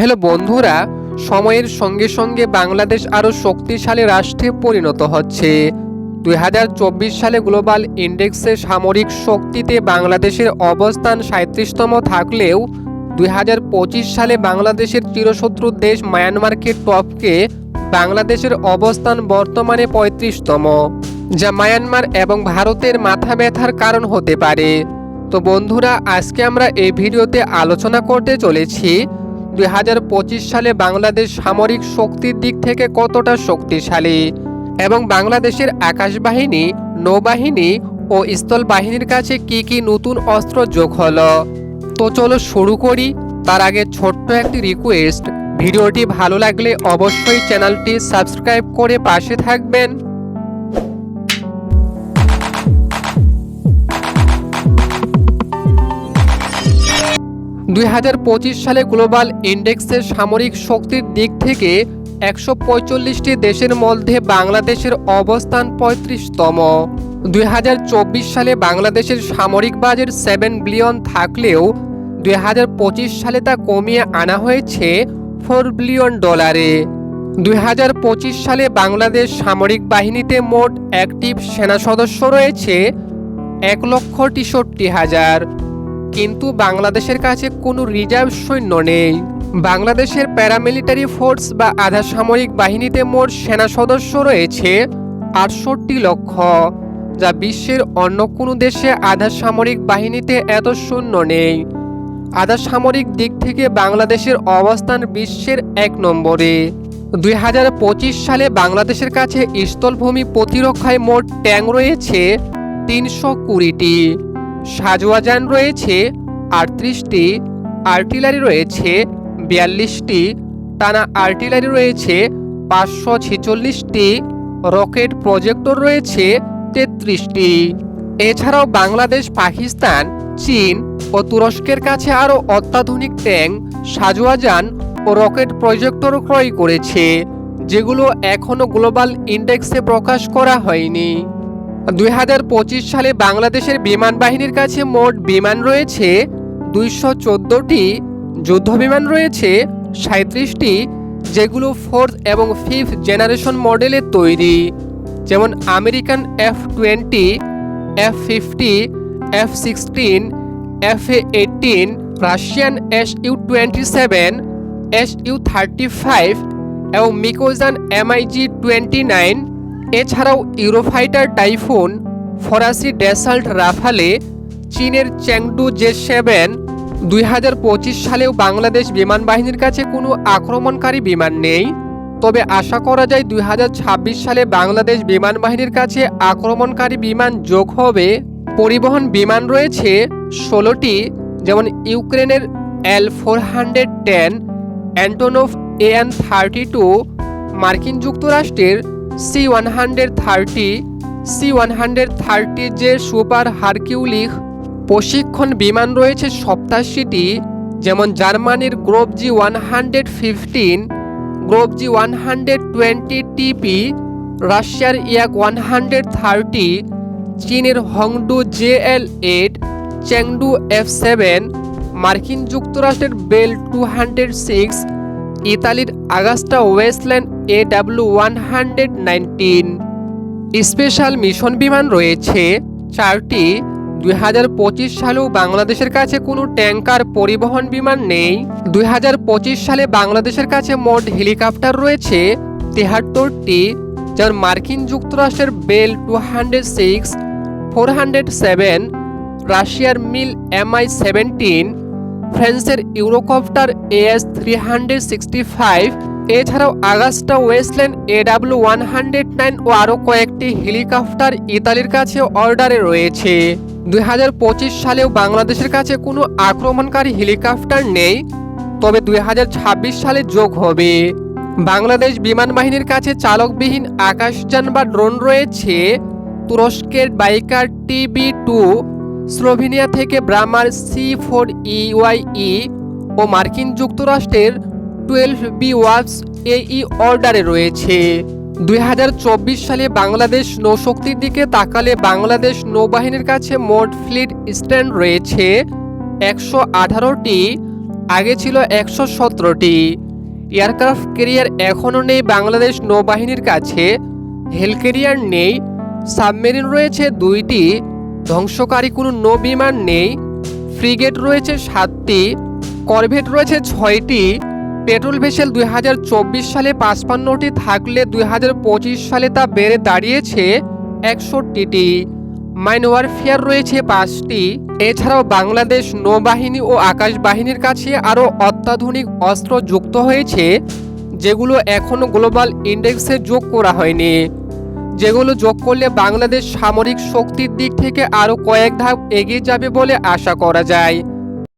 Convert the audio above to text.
Hello বন্ধুরা, সময়ের সঙ্গে সঙ্গে বাংলাদেশ আরও শক্তিশালী রাষ্ট্রে পরিণত হচ্ছে। দুই হাজার চব্বিশ সালে গ্লোবাল ইন্ডেক্সে সামরিক শক্তিতে বাংলাদেশের অবস্থান সাঁত্রিশতম থাকলেও, দুই হাজার পঁচিশ সালে বাংলাদেশের চিরশত্রু দেশ মায়ানমারকে টপকে বাংলাদেশের অবস্থান বর্তমানে পঁয়ত্রিশতম, যা মায়ানমার এবং ভারতের মাথা ব্যথার কারণ হতে পারে। তো বন্ধুরা, আজকে আমরা এই ভিডিওতে আলোচনা করতে চলেছি দুই হাজার পঁচিশ সালে বাংলাদেশ সামরিক শক্তির দিক থেকে কতটা শক্তিশালী এবং বাংলাদেশের আকাশবাহিনী, নৌবাহিনী ও স্থল বাহিনীর কাছে কি কি নতুন অস্ত্র যোগ হলো? তো চলো শুরু করি। তার আগে ছোট্ট একটি রিকোয়েস্ট ভিডিওটি ভালো লাগলে অবশ্যই চ্যানেলটি সাবস্ক্রাইব করে পাশে থাকবেন। দুই হাজার পঁচিশ সালে গ্লোবাল ইন্ডেক্সের সামরিক শক্তির দিক থেকে একশো পঁয়তাল্লিশটি দেশের মধ্যে বাংলাদেশের অবস্থান পঁয়ত্রিশতম। দুই হাজার চব্বিশ সালে বাংলাদেশের সামরিক বাজেট সেভেন বিলিয়ন থাকলেও দুই হাজার পঁচিশ সালে তা কমিয়ে আনা হয়েছে ফোর বিলিয়ন ডলারে। দুই হাজার পঁচিশ সালে বাংলাদেশ সামরিক বাহিনীতে মোট অ্যাক্টিভ সেনা সদস্য রয়েছে এক লক্ষ তেষট্টি হাজার। কিন্তু বাংলাদেশের কাছে কোনো রিজার্ভ সৈন্য নেই। বাংলাদেশের প্যারামিলিটারি ফোর্স বা আধা সামরিক বাহিনীতে মোট সেনা সদস্য রয়েছে আটষট্টি লক্ষ, যা বিশ্বের অন্য কোনো দেশে আধা সামরিক বাহিনীতে এত শূন্য নেই। আধা সামরিক দিক থেকে বাংলাদেশের অবস্থান বিশ্বের এক নম্বরে। দুই হাজার পঁচিশ সালে বাংলাদেশের কাছে স্থলভূমি প্রতিরক্ষায় মোট ট্যাঙ্ক রয়েছে তিনশো কুড়িটি। সাজোয়াজান রয়েছে, আটত্রিশটি, আর্টিলারি রয়েছে, বিয়াল্লিশটি, টানা আর্টিলারি রয়েছে, পাঁচশো ছেচল্লিশটি, রকেট প্রজেক্টর রয়েছে, তেত্রিশটি। এছাড়াও বাংলাদেশ, পাকিস্তান, চীন ও তুরস্কের কাছে আরও অত্যাধুনিক ট্যাঙ্ক সাজোয়াজান ও রকেট প্রজেক্টর ক্রয় করেছে, যেগুলো এখনও গ্লোবাল ইন্ডেক্সে প্রকাশ করা হয়নি। দুই হাজার পঁচিশ সালে বাংলাদেশের বিমান বাহিনীর কাছে মোট বিমান রয়েছে দুইশো চোদ্দোটি যুদ্ধ বিমান রয়েছে সাঁত্রিশটি, যেগুলো ফোর্থ এবং ফিফথ জেনারেশন মডেলের তৈরি। যেমন American F twenty, F fifty, F sixteen, F A eighteen Russian S U twenty seven, S U thirty five এবং Mikoyan M I G twenty nine এছাড়াও ইউরোফাইটার টাইফুন, ফরাসি ডেসাল্ট রাফালে, চীনের চ্যাংডু J seven দুই সালেও বাংলাদেশ বিমান বাহিনীর কাছে কোনো আক্রমণকারী বিমান নেই। তবে আশা করা যায় দু হাজার ছাব্বিশ সালে বাংলাদেশ বিমান বাহিনীর কাছে আক্রমণকারী বিমান যোগ হবে। পরিবহন বিমান রয়েছে ষোলোটি, যেমন ইউক্রেনের L four hundred ten Antonov AN thirty two, মার্কিন যুক্তরাষ্ট্রের C one hundred thirty C one hundred thirty J super Hercules প্রশিক্ষণ বিমান রয়েছে সপ্তাশিটি যেমন জার্মানির Grob G one hundred fifteen Grob G one hundred twenty TP, রাশিয়ার ইয়াক ওয়ান হান্ড্রেড থার্টি চীনের Hongdu J L eight Chengdu F seven, মার্কিন যুক্তরাষ্ট্রের বেল টু হান্ড্রেড সিক্স ইতালির Agusta Westland A W one hundred special mission বিমান রয়েছে। চারটি, দুই হাজার পঁচিশ সালেও বাংলাদেশের কাছে কোনো ট্যাঙ্কার পরিবহন বিমান নেই। দুই হাজার পঁচিশ সালে বাংলাদেশের কাছে মোট হেলিকপ্টার রয়েছে তেহাত্তরটি, যার মার্কিন যুক্তরাষ্ট্রের Bell two hundred six, four hundred seven, রাশিয়ার মিল এমআই সেভেন্টিন ফ্রান্সের Eurocopter AS three hundred sixty five, এছাড়াও Agusta Westland AW one hundred nine ও আরও কয়েকটি হেলিকপ্টার ইতালির কাছে অর্ডারে রয়েছে। দুই সালেও বাংলাদেশের কাছে কোনো আক্রমণকারী হেলিকপ্টার নেই, তবে দুই হাজার ছাব্বিশ সালে যোগ হবে। বাংলাদেশ বিমান বাহিনীর কাছে চালকবিহীন আকাশযান বা ড্রোন রয়েছে। তুরস্কের বাইকার টিবি টু স্লোভেনিয়া থেকে ব্রামার সি ফোর ইউআইই ও মার্কিন যুক্তরাষ্ট্রের টুয়েলভ বি ওয়ার্কস এই অর্ডারে রয়েছে। দুই হাজার চব্বিশ সালে বাংলাদেশ নৌশক্তির দিকে তাকালে বাংলাদেশ নৌবাহিনীর কাছে মোট ফ্লিট স্ট্যান্ড রয়েছে একশো আঠারোটি, আগে ছিল একশো সতেরোটি। এয়ারক্রাফট ক্যারিয়ার এখনও নেই বাংলাদেশ নৌবাহিনীর কাছে হেল ক্যারিয়ার নেই, সাবমেরিন রয়েছে দুইটি ধ্বংসকারী কোনো নৌ বিমান নেই। ফ্রিগেট রয়েছে সাতটি, করভেট রয়েছে ছয়টি, পেট্রোল ভেসেল দুই সালে পাঁচপান্নটি থাকলে দু হাজার পঁচিশ সালে তা বেড়ে দাঁড়িয়েছে একষট্টিটি। মাইন ওয়ারফেয়ার রয়েছে পাঁচটি। এছাড়াও বাংলাদেশ নৌবাহিনী ও আকাশ বাহিনীর কাছে আরও অত্যাধুনিক অস্ত্র যুক্ত হয়েছে, যেগুলো এখনও গ্লোবাল ইন্ডেক্সে যোগ করা হয়নি। যেগুলো যোগ করলে বাংলাদেশ সামরিক শক্তির দিক থেকে আরও কয়েক ধাপ এগিয়ে যাবে বলে আশা করা যায়।